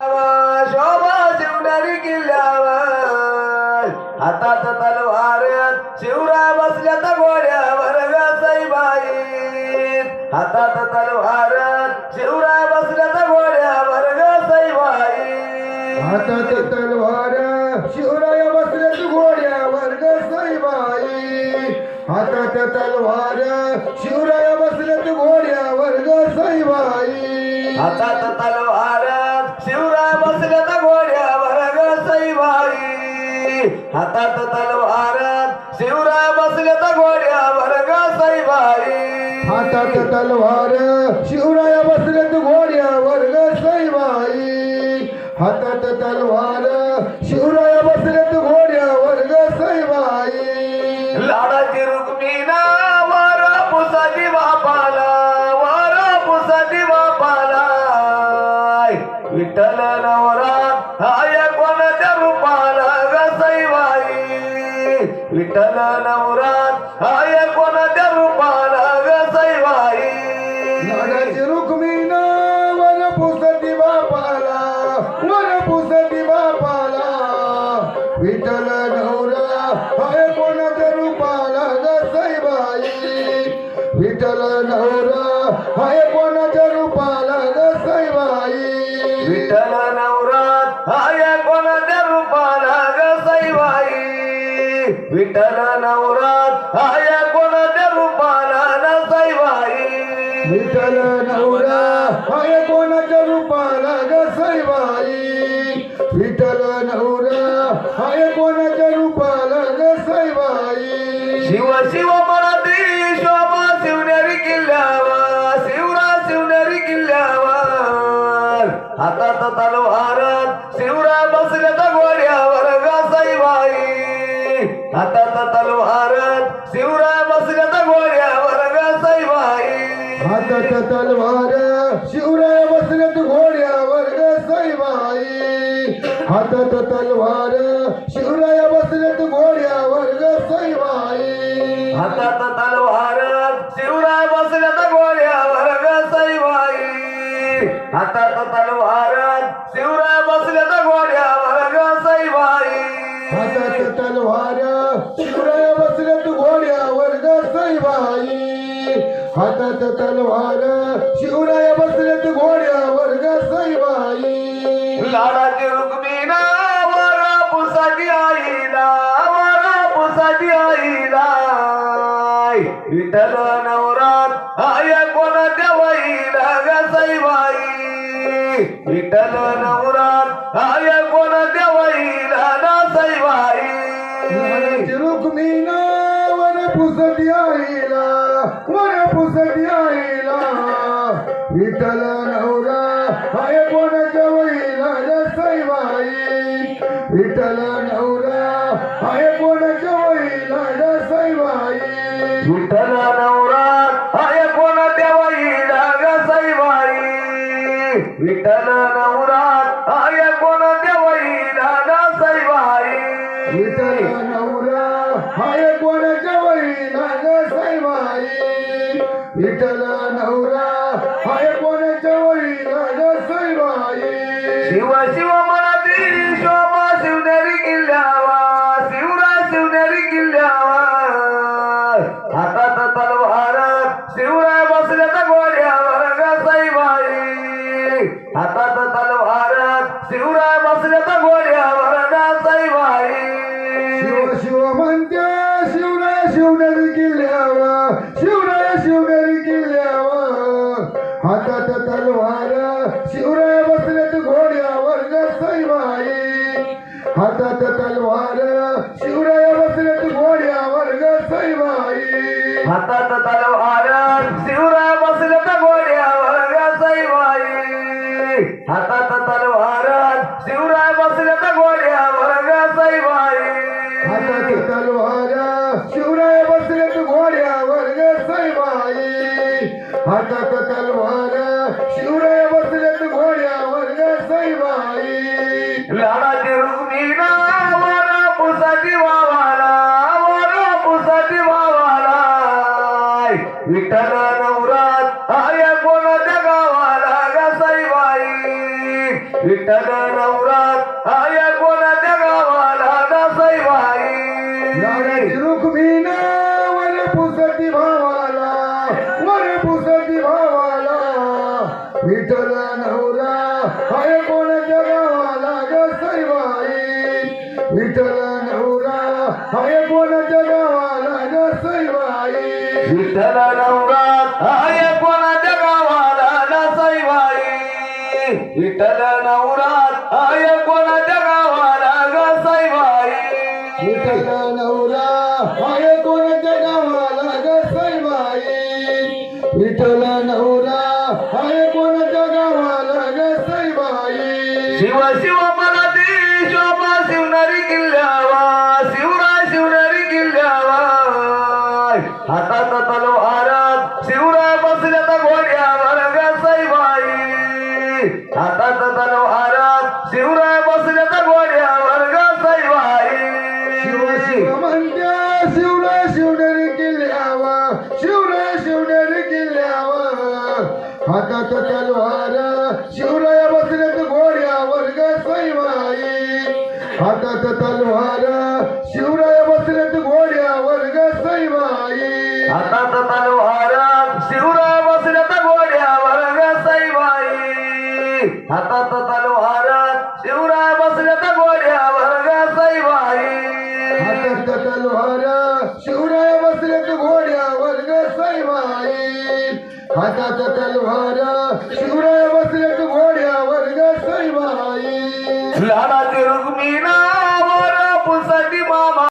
शोभा शिवणारी किल्ल्यावर. हातात तलवार शिवराय बसल्यात घोड्यावर गसाईबाई हातात तलवार शिवराय बसल्यात घोड्यावर गसाईबाई हातात तलवार शिवराय बसले तू घोड्यावर ग सईबाई हातात तलवार शिवराय बसले तू घोड्यावर ग सईबाई हातात हातात तलवार शिवराय बसल्यात घोड्यावर गसाईबाई हातात तलवार शिवराय बसले तू घोड्यावर ग सईबाई. हातात तलवार शिवराय बसले तू घोड्यावर ग सईबाई. लाडाची रुक्मिणा वर पुसादी बापाला वर बापाला. विठ्ठल नवरा विठ्ठल नवरा हाय कोणत्या रूपाला गसाईबाई नागाची रुक्मिण वर पुसती बापाला वर पुसती बापाला. विठ्ठल नवरा हाय कोणाच्या रूपाला गसाईबाई विठ्ठल नवरा हाय कोणाच्या रूपाला गसाईबाई विठ्ठल नवरात हाय कोणत्या विठ्ठल नवरात हाय कोणत्या रूपाला नसाईबाई विठ्ठल नवरा हाय कोणाच्या रूपाला गसाईबाई विठ्ठल नवरा हाय कोणाच्या रूपाला गसाईबाई शिव शिव मराठी शोभा शिवनेरी किल्ल्यावर शिवरा शिवनेरी किल्ल्यावर. हातात तलवार शिवरा बसल्या गसाईबाई हातात तलवार शिवरा बसल्या तर घोड्यावर गसाईबाई हातात तलवार शिवराय बसलेत घोड्यावर गसाईबाई हातात तलवार शिवराय बसलेत घोड्यावर गसाईबाई हातात तलवार शिवराय बसल्या तर घोड्यावर गसाईबाई हातात तलवार हातात तलवार शिवराय बसलेत घोड्यावर गसाईबाई हातात तलवार शिवराया बसल्यात घोड्यावर गसाईबाई लाडाची रुक्मिणा वर पुसाटी आईला वर पुसाटी आईला. विठ्ठल नवरात आय कोणत्या वैला गसाईबाई विठ्ठल नवरात आय कोणत्या वैला नसाईबाई नानाची वर पुसती आईला वर आईला विठ्ठल नवरा हाय कोणाच्या वैला जसाईबाई विठ्ठल नवरा हाय कोणाच्या वैला जसाईबाई विठ्ठल नवरात आय कोणत्या विठ्ठल विठ्ठल नवरा हाय कोणाच्या वैला जसाईबाई शिव शिव मनाती शोभा शिवनेरी किल्ल्यावा शिवरा शिवनेरी किल्ल्यावर हातात तलवार शिवराय बसलेत घोड्यावर गसाईबाई हातात तलवार शिवराय बसलेत घोड्यावर गसाईबाई हातात तलवार शिवराय बसल्यात घोड्यावर गसाईबाई हातात तलवार शिवराय बसल्यात घोड्यावर गसाईबाई हातात तलवार शिवराय बसलेत घोड्यावर गसाईबाई हातात नवरात. आय कोणाच्या गावाला गसाई बाई विठ्ठल नवरात. आय कोणाच्या गावाला गसाई बाई रुक्मिण वर पुसती भावाला. वर पुसती भावाला. विठ्ठल हाय कोणाच्या गावाला गसईबाई विठ्ठल कोणाच्या गावाला नसैबाई विठ्ठल नवरात आय कोणाच्या गावाला गसैबाई विठ्ठल नवरा हाय कोणाच्या गावाला गसईबाई विठ्ठल नवरा हाय कोणाच्या गावाला गसईबाई शिव शिव मला ती शोभा शिवणारी किल्ल्यावा हातात तलवारात शिवराय बसल्या तर घोड्यावर शिव शिव म्हणत्या शिवरा शिवनेरी किल्ल्यावा शिवरा शिवनेरी किल्ल्यावा हातात तलवार शिवराय बसल्यात घोड्यावर गसईबाई हातात तलवार शिवराय हातात तलवारात शिवराय बसल्या तर घोड्यावर गसाईबाई हातात तलवार शिवराय बसल्यात घोड्यावर गसईबाई हातात तलवार शिवराय बसल्यात घोड्यावर गसईबाई लाडाची रुक्मिणा